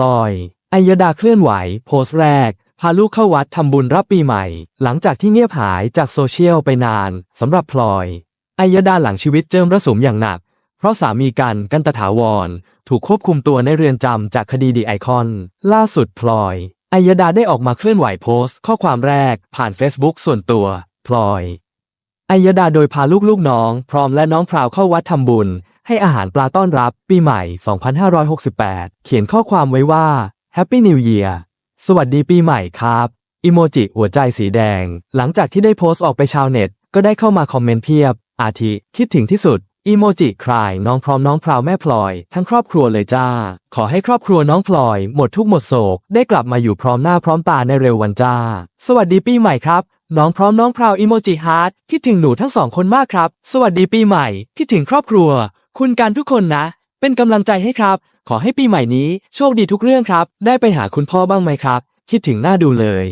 ลอยอัยดาเคลื่อนไหว โพสต์แรก พาลูกเข้าวัดทำบุญรับปีใหม่ หลังจากที่เงียบหายจากโซเชียลไปนานสำหรับพลอยอัยดาหลังชีวิตเจิมระสมอย่างหนัก เพราะสามีกันกันตถาวร ถูกควบคุมตัวในเรือนจำจากคดีดีไอคอน ล่าสุดพลอยอัยดาได้ออกมาเคลื่อนไหวโพสต์ ข้อความแรกผ่าน Facebook ส่วนตัว พลอยอัยดาโดยพาลูกๆน้อง พร้อมและน้องพราวเข้าวัดทำบุญ ให้อาหารปลาต้อนรับ ปีใหม่ 2568 เขียนข้อความไว้ว่า Happy New Year สวัสดีปีใหม่ครับอิโมจิหัวใจสีแดง หลังจากที่ได้โพสต์ออกไปชาวเน็ต ก็ได้เข้ามาคอมเมนต์เพียบ อาทิ คิดถึงที่สุดอีโมจิคลายน้องพร้อมน้องพราวแม่พลอย ทั้งครอบครัวเลยจ้า ขอให้ครอบครัวน้องพลอย หมดทุกหมดโศก ได้กลับมาอยู่พร้อมหน้าพร้อมตาในเร็ววันจ้า สวัสดีปีใหม่ครับ น้องพร้อมน้องพราวอีโมจิฮาร์ดคิดถึงหนูทั้งสองคนมากครับ สวัสดีปีใหม่ คิดถึงครอบครัว คุณการทุกคนนะ เป็นกำลังใจให้ครับ ขอให้ปีใหม่นี้โชคดีทุกเรื่องครับ ได้ไปหาคุณพ่อบ้างไหมครับ คิดถึงหน้าดูเลย